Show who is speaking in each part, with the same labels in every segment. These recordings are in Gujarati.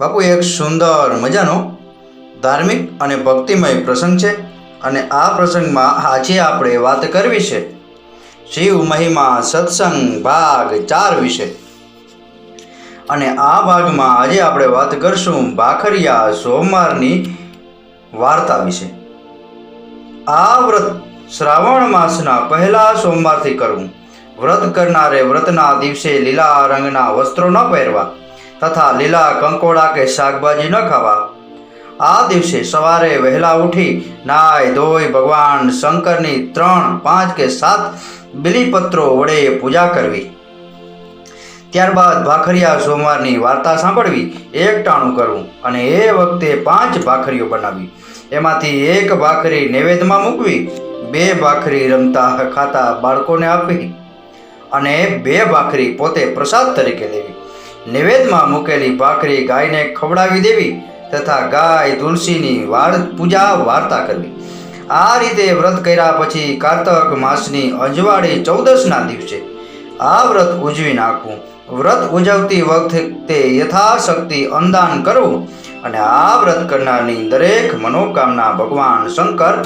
Speaker 1: બાપુ, એક સુંદર મજાનો, ધાર્મિક અને ભક્તિમય પ્રસંગ છે અને આ પ્રસંગમાં આજે આપણે વાત કરવી છે શિવ મહિમા સત્સંગ ભાગ ચાર વિશે. અને આ ભાગમાં આજે આપણે વાત કરશું ભાખરિયા સોમવારની વાર્તા વિશે. આ વ્રત શ્રાવણ માસના પહેલા સોમવારથી કરવું વ્રત કરનારે વ્રતના દિવસે લીલા રંગના વસ્ત્રો ન પહેરવા. તથા લીલા કંકોડા કે શાકભાજી ન ખાવા. આ દિવસે સવારે વહેલા ઉઠી નાય ધોઈ ભગવાન શંકરની ત્રણ, પાંચ કે સાત બિલીપત્રો વડે પૂજા કરવી. ત્યારબાદ ભાખરિયા સોમવારની વાર્તા સાંભળવી, એક ટાણું કરવું અને એ વખતે પાંચ ભાખરીઓ બનાવી. એમાંથી એક ભાખરી નૈવેદ્યમાં મૂકવી, બે ભાખરી રમતા ખાતા બાળકોને આપવી અને બે ભાખરી પોતે પ્રસાદ તરીકે લેવી. નૈવેદ્યમાં મૂકેલી ભાખરી ગાયને ખવડાવી દેવી તથા ગાય તુલસીની વાર પૂજા વાર્તા કરવી. આ રીતે વ્રત કર્યા પછી કારતક માસની અજવાળી ચૌદસના દિવસે આ વ્રત ઉજવી નાખવું. વ્રત ઉજવતી વખતે યથાશક્તિ અંદાન કરવું અને આ વ્રત કરનારની દરેક મનોકામના ભગવાન શંકર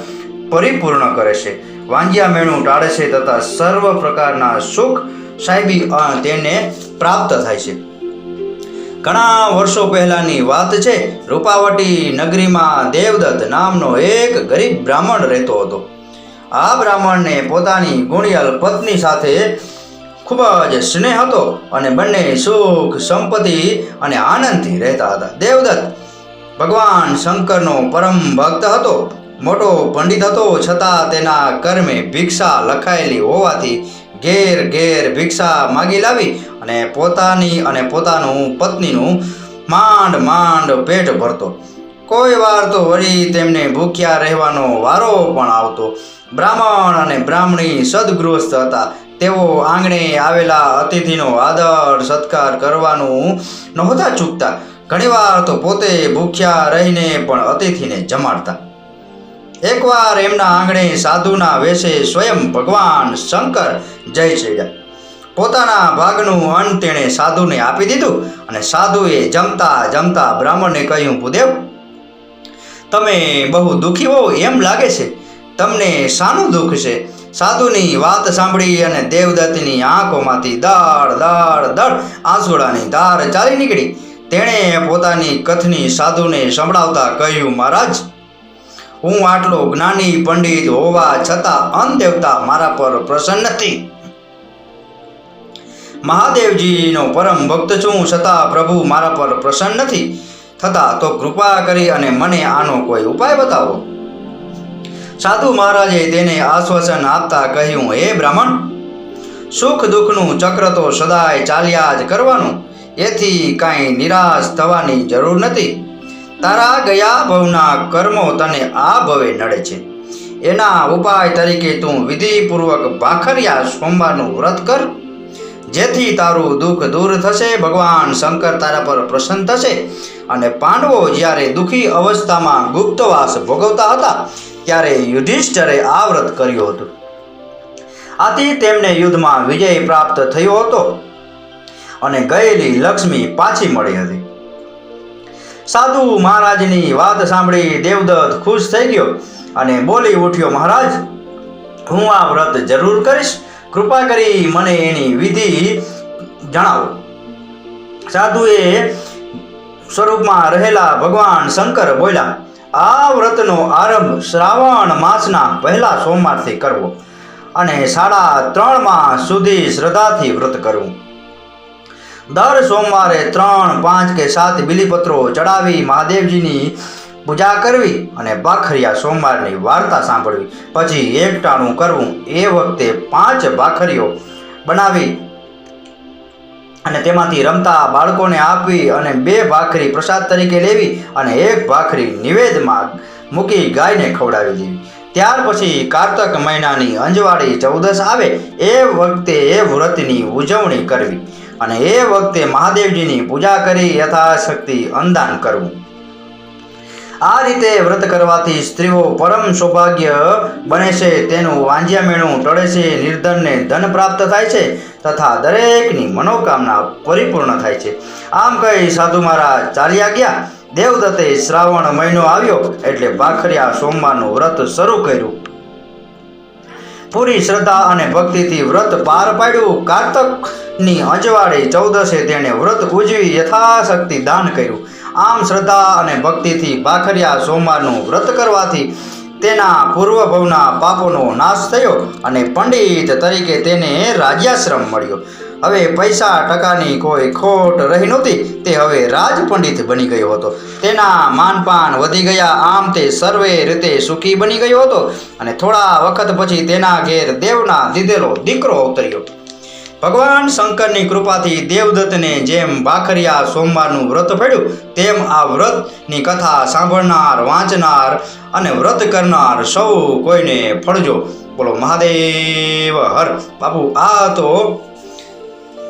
Speaker 1: પરિપૂર્ણ કરે છે. વાંજિયા મેણું ટાળે છે તથા સર્વ પ્રકારના સુખ સાહેબી તેને પ્રાપ્ત થાય છે. ઘણા વર્ષો પહેલાની વાત છે, રૂપાવટી નગરીમાં દેવદત્ત નામનો એક ગરીબ બ્રાહ્મણ રહેતો હતો. આ બ્રાહ્મણને પોતાની ગુણિયલ પત્ની સાથે ખૂબ જ સ્નેહ હતો અને બંને સુખ, સંપત્તિ અને આનંદથી રહેતા હતા. દેવદત્ત ભગવાન શંકરનો પરમ ભક્ત હતો. મોટો પંડિત હતો, છતાં તેના કર્મે ભિક્ષા લખાયેલી હોવાથી ઘેર ઘેર ભિક્ષા માગી લાવી અને પોતાની અને પોતાનું પત્નીનું માંડ માંડ પેટ ભરતો. કોઈ વાર તો વળી તેમને ભૂખ્યા રહેવાનો વારો પણ આવતો. બ્રાહ્મણ અને બ્રાહ્મણી સદગૃહસ્થ હતા. તેઓ આંગણે આવેલા અતિથિનો આદર સત્કાર કરવાનું નહોતા ચૂકતા. ઘણીવાર તો પોતે ભૂખ્યા રહીને પણ અતિથિને જમાડતા. એકવાર એમના આંગણે સાધુના વેશે સ્વયં ભગવાન શંકર જય ચડ્યા પોતાના ભાગનું અન્ન તેણે સાધુને આપી દીધું અને સાધુએ જમતા જમતા બ્રાહ્મણને કહ્યું, ભૂદેવ, તમે બહુ દુઃખી હો એમ લાગે છે. તમને શાનું દુઃખ છે? સાધુની વાત સાંભળી અને દેવદત્તની આંખોમાંથી દળ દળ દળ આંસુડાની ધાર ચાલી નીકળી. તેણે પોતાની કથની સાધુને સંભળાવતા કહ્યું, મહારાજ હું આટલો જ્ઞાની પંડિત હોવા છતાં અનદેવતા દેવતા મારા પર પ્રસન્ન નથી. મહાદેવજીનો પરમ ભક્ત છું છતાં પ્રભુ મારા પર પ્રસન્ન નથી. થતા તો કૃપા કરી અને મને આનો કોઈ ઉપાય બતાવો. સાધુ મહારાજે તેને આશ્વાસન આપતા કહ્યું, હે બ્રાહ્મણ, સુખ દુઃખનું ચક્ર તો સદાય ચાલ્યા જ કરવાનું. એથી કાંઈ નિરાશ થવાની જરૂર નથી. તારા ગયા ભવના કર્મો તને આ ભવે નડે છે. એના ઉપાય તરીકે તું વિધિપૂર્વક ભાખરિયા સોમવારનું વ્રત કર. જેથી તારું દુઃખ દૂર થશે, ભગવાન શંકર તારા પર પ્રસન્ન થશે અને પાંડવો જ્યારે દુઃખી અવસ્થામાં ગુપ્તવાસ ભોગવતા હતા, ત્યારે યુધિષ્ઠરે આ વ્રત કર્યું હતું. આથી તેમને યુદ્ધમાં વિજય પ્રાપ્ત થયો હતો અને ગયેલી લક્ષ્મી પાછી મળી હતી. સાધુ મહારાજની વાત સાંભળી દેવદત્ત ખુશ થઈ ગયો અને બોલી ઉઠ્યો, મહારાજ, હું આ વ્રત જરૂર કરીશ. કૃપા કરી મને એની વિધિ જણાવો. સાધુએ સ્વરૂપમાં રહેલા ભગવાન શંકર બોલ્યા, આ વ્રતનો આરંભ શ્રાવણ માસના પહેલા સોમવારથી કરવો અને સાડા ત્રણ માસ સુધી શ્રદ્ધાથી વ્રત કરવું. દર સોમવારે ત્રણ, પાંચ કે સાત બિલીપત્રો ચડાવી મહાદેવજીની પૂજા કરવી અને ભાખરિયા સોમવારની વાર્તા સાંભળવી. પછી એકટાણું કરવું. એ વખતે પાંચ ભાખરીઓ બનાવી અને તેમાંથી રમતા બાળકોને આપવી અને બે ભાખરી પ્રસાદ તરીકે લેવી અને એક ભાખરી નિવેદમાં મૂકી ગાયને ખવડાવી દેવી. ત્યાર પછી કારતક મહિનાની અંજવાળી ચૌદસ આવે. એ વખતે એ વ્રતની ઉજવણી કરવી. અને એ વખતે મહાદેવજીની પૂજા કરી યથાશક્તિ અન્નદાન કરવું. આ રીતે વ્રત કરવાથી સ્ત્રીઓ પરમ સૌભાગ્ય બને છે, તેનું વાંજ્યા મેળું ટળે છે, નિર્ધનને ધન પ્રાપ્ત થાય છે તથા દરેકની મનોકામના પરિપૂર્ણ થાય છે. આમ કહી સાધુ મહારાજ, ચાલ્યા ગયા. દેવદત્તે શ્રાવણ મહિનો આવ્યો એટલે ભાખરિયા સોમવારનું વ્રત શરૂ કર્યું. પૂરી શ્રદ્ધા અને ભક્તિથી વ્રત પાર પાડ્યું. કારતકની અજવાળે ચૌદસે તેણે વ્રત ઉજવી યથાશક્તિ દાન કર્યું. આમ શ્રદ્ધા અને ભક્તિથી ભાખરિયા સોમવારનું વ્રત કરવાથી તેના પૂર્વભવના પાપોનો નાશ થયો અને પંડિત તરીકે તેને રાજ્યાશ્રમ મળ્યો. હવે પૈસા ટકાની કોઈ ખોટ રહી નહોતી, તે હવે રાજપંડિત બની ગયો હતો. તેના માનપાન વધી ગયા, આમ તે સર્વે રીતે સુખી બની ગયો હતો અને થોડા વખત પછી તેના ઘેર દેવના દીધેલો દીકરો અવતર્યો ભગવાન શંકરની કૃપાથી દેવદત્તને જેમ ભાખરિયા સોમવારનું વ્રત ફેડ્યું તેમ આ વ્રતની કથા સાંભળનાર, વાંચનાર અને વ્રત કરનાર સૌ કોઈને ફળજો. બોલો, મહાદેવ, હર. બાપુ, આ તો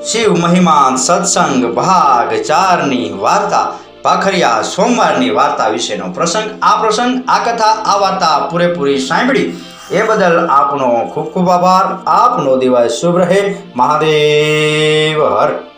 Speaker 1: શિવ મહિમા સત્સંગ ભાગ ચારની વાર્તા ભાખરિયા સોમવારની વાર્તા વિશેનો પ્રસંગ. આ પ્રસંગ, આ કથા, આ વાર્તા પૂરેપૂરી સાંભળી એ બદલ આપનો ખૂબ ખૂબ આભાર. આપનો દિવસ શુભ રહે. મહાદેવ. હર.